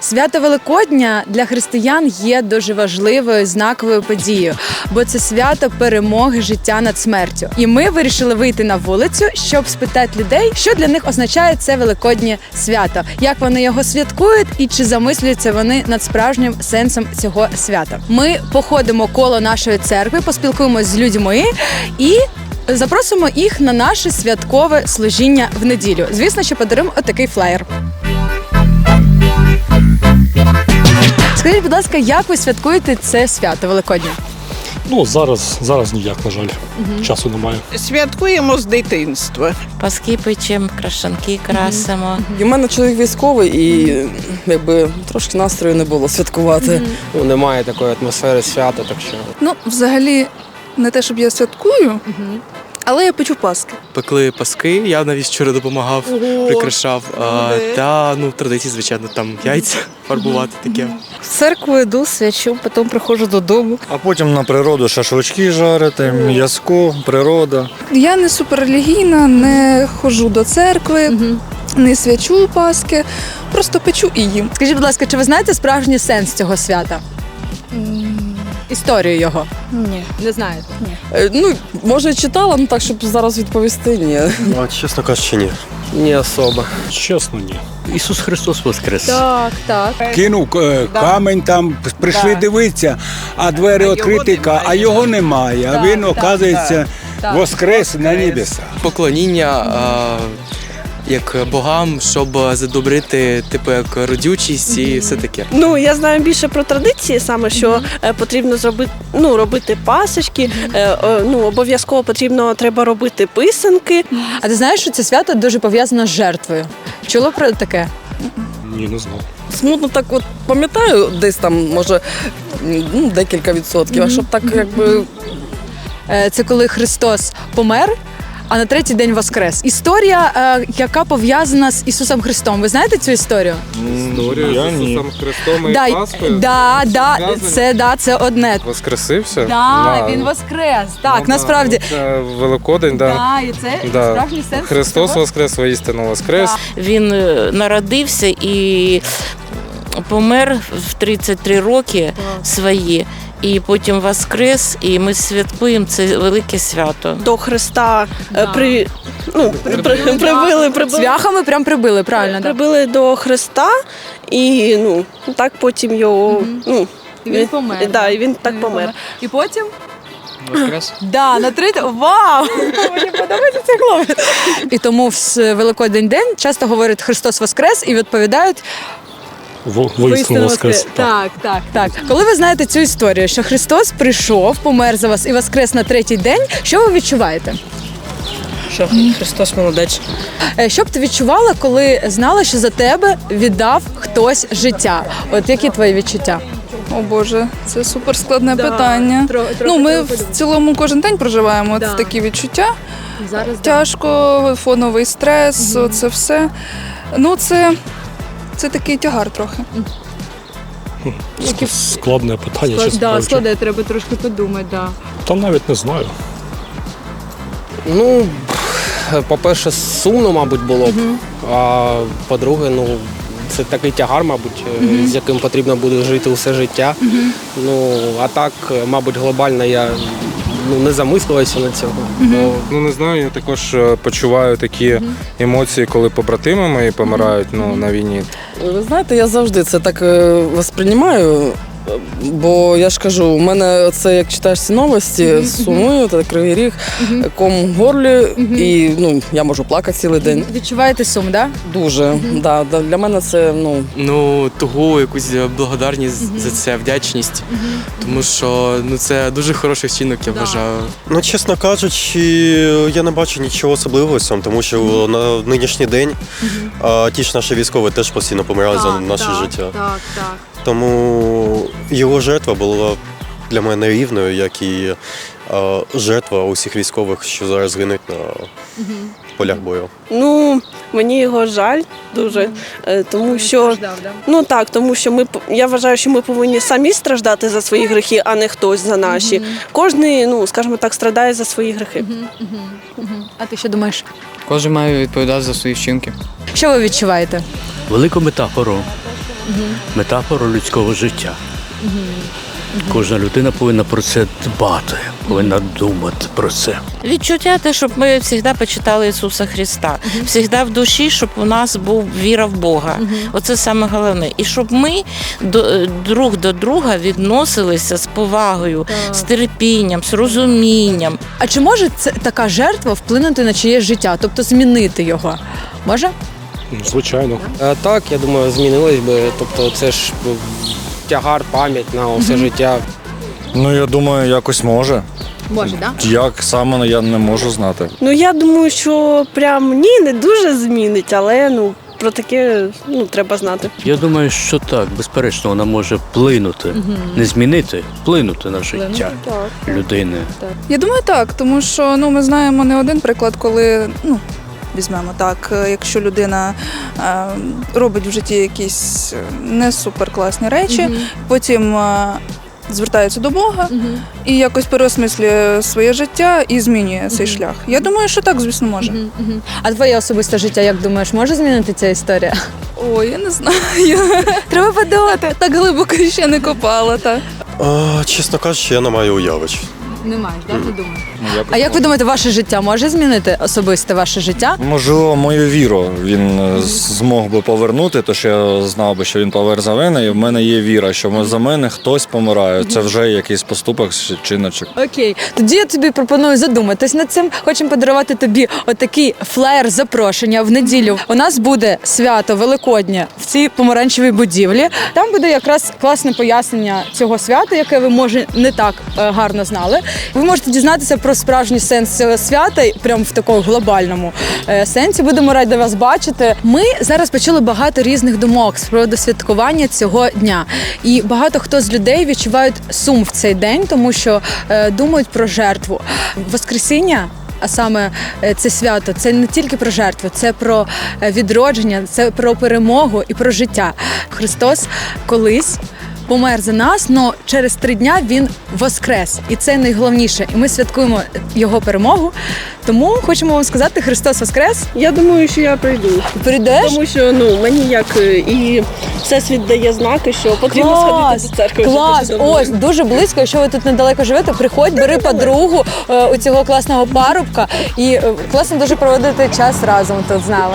Свято Великодня для християн є дуже важливою знаковою подією, бо це свято перемоги життя над смертю. І ми вирішили вийти на вулицю, щоб спитати людей, що для них означає це великоднє свято, як вони його святкують і чи замислюються вони над справжнім сенсом цього свята. Ми походимо коло нашої церкви, поспілкуємось з людьми і. Запросимо їх на наше святкове служіння в неділю. Звісно, що подаруємо отакий флаєр. Скажіть, будь ласка, як ви святкуєте це свято Великодня? Ну, зараз, зараз ніяк, на жаль. Часу немає. Святкуємо з дитинства. Паски печемо, крашанки красимо. В мене чоловік військовий, і якби трошки настрою не було святкувати. Ну, немає такої атмосфери свята, так що. Ну, взагалі, не те, щоб я святкую, але я печу паски. Пекли паски, я навіть вчора допомагав, прикрашав. А, та ну традиції, звичайно, там яйця фарбувати таке. В церкву йду, свячу, потім приходжу додому. А потім на природу шашлички жарити, м'язко, природа. Я не суперлігійна, не ходжу до церкви, не свячу паски, просто печу і їм. Скажіть, будь ласка, чи ви знаєте справжній сенс цього свята? Історію його? Ні. Не знаєте. Е, Ну, може, читала, ну так, щоб зараз відповісти, ні. А, чесно кажучи, ні. Не особо. Чесно, ні. Ісус Христос Воскрес. Так, так. Кинув е, камень там, прийшли Да. дивитися, а двері його відкриті, немає. а його немає. А Так, він, так, оказується, так. воскрес на небеса. Поклоніння а, як богам, щоб задобрити, типу, як родючість і все таке. Ну я знаю більше про традиції, саме що е, потрібно зробити, ну робити пасочки. е, е, ну обов'язково потрібно треба робити писанки. А ти знаєш, що це свято дуже пов'язано з жертвою? Чула про таке? Ні, не знав. Смутно так от пам'ятаю, десь там, може, ну, декілька відсотків, а щоб так якби Е, Це коли Христос помер. А на третій день воскрес. Історія, е, яка пов'язана з Ісусом Христом. Ви знаєте цю історію? Історію я ні. Христом да, да, да, це да, це одне. Воскресився? Да, він воскрес. Так, насправді. Це Великодень, Да, і це Да. справжній сенс. Христос цього. Воскрес, воістину Воскрес. Він е, народився і помер в 33 роки свої. І потім воскрес, і ми святкуємо це велике свято. До Христа е, Да. при, ну, при, прибили, прибили, Цвяхами прям прибили, правильно, да. прибили до Христа, і ну так потім його. Ну, І він помер. Да, і він так Він помер. І потім Воскрес. Да, на третій. Вау! Мені подобається цей хлопець. І тому в Великодень день часто говорять Христос Воскрес і відповідають воскрес. Так. Так, так, так. Коли ви знаєте цю історію, що Христос прийшов, помер за вас і воскрес на третій день, що ви відчуваєте? що Христос молодець. Е, Що б ти відчувала, коли знала, що за тебе віддав хтось життя? От які твої відчуття? О Боже, це суперскладне Да, питання. тро- трохи ну, ми треба в подумати. цілому кожен день проживаємо Да. от такі відчуття. Зараз Тяжко, фоновий стрес, це все. Ну, це, це такий тягар трохи. Ск- Складне питання, Склад, чесно да, кажучи. складає, треба трошки подумати. Да. Там навіть не знаю. Ну, по-перше, сумно, мабуть, було б. А по-друге, ну. Це такий тягар, мабуть, е, з яким потрібно буде жити усе життя. Ну, а так, е, мабуть, глобально я ну, не замислювався на цього. Бо Ну не знаю, я також е, почуваю такі емоції, коли побратими мої помирають ну, на війні. Ви знаєте, я завжди це так е, восприймаю. Е, Бо я ж кажу, у мене це як читаєш ці новості, сумую, та кривий ріг, ком в горлі, і ну я можу плакати цілий день. Відчуваєте сум, да? Дуже. Да, да, для мене це ну Ну, того якусь благодарність за це, вдячність. Тому що ну це дуже хороший вчинок, я вважаю. Ну, чесно кажучи, я не бачу нічого особливого в цьому, тому що на нинішній день а, ті ж наші військові теж постійно помирають за наше життя. Так, так. Тому його жертва була для мене рівною, як і а, жертва усіх військових, що зараз гинуть на полях бою. Ну, мені його жаль дуже, е, тому що ну так, тому що ми п- я вважаю, що ми повинні самі страждати за свої гріхи, а не хтось за наші. Кожний, ну скажімо так, страдає за свої гріхи. А ти що думаєш? Кожен має відповідати за свої вчинки. Що ви відчуваєте? Велику метафору. Метафора людського життя. Кожна людина повинна про це дбати, повинна думати про це. Відчуття те, щоб ми завжди почитали Ісуса Христа, завжди в душі, щоб у нас був віра в Бога. Оце саме головне. І щоб ми до, друг до друга відносилися з повагою, з терпінням, з розумінням. А чи може це така жертва вплинути на чиєсь життя, тобто змінити його? Може? Ну, Звичайно. Е, Так, я думаю, змінилось би. Тобто, це ж е, тягар, пам'ять на все життя. Ну, я думаю, якось може. Може, так? Як саме я не можу знати. Ну я думаю, що прям ні, не дуже змінить, але ну про таке ну треба знати. Я думаю, що так, безперечно, вона може вплинути, не змінити, вплинути на життя людини. Я думаю, так, тому що ну, ми знаємо не один приклад, коли ну, візьмемо так, е, якщо людина е, робить в житті якісь е, не суперкласні речі, потім е, звертається до Бога і якось переосмислює своє життя і змінює цей шлях. Я думаю, що так, звісно, може. А твоє особисте життя, як думаєш, може змінити ця історія? Ой, я не знаю. Треба подумати. Так глибоко ще не копала. Так. А, чесно кажучи, я не маю уяви. Не маєш, так? Ти думаєш? Ну, якось А як ви думаєте, ваше життя може змінити особисте ваше життя? Можливо, мою віру він е, змог би повернути, то що я знав би, що він помер за мене, і в мене є віра, що за мене хтось помирає. Це вже якийсь поступок чи чиночок. Окей, тоді я тобі пропоную задуматись над цим. Хочемо подарувати тобі отакий флеєр запрошення в неділю. У нас буде свято Великоднє в цій помаранчевій будівлі. Там буде якраз класне пояснення цього свята, яке ви може не так е, гарно знали. Ви можете дізнатися про справжній сенс цього свята, і прямо в такому глобальному е, сенсі. Будемо раді вас бачити. Ми зараз почули багато різних думок з приводу святкування цього дня. І багато хто з людей відчувають сум в цей день, тому що е, думають про жертву. Воскресіння. А саме е, це свято, це не тільки про жертву, це про е, відродження, це про перемогу і про життя. Христос колись помер за нас, але через три дня він воскрес, і це найголовніше. І ми святкуємо його перемогу. Тому хочемо вам сказати: Христос Воскрес! Я думаю, що я прийду. Прийдеш? Тому що ну мені як е, і всесвіт дає знаки, що потрібно Клас! сходити до церкви. Клас! Ось дуже близько. Якщо ви тут недалеко живете, приходь, бери подругу е, у цього класного парубка і е, класно дуже проводити час разом тут з нами.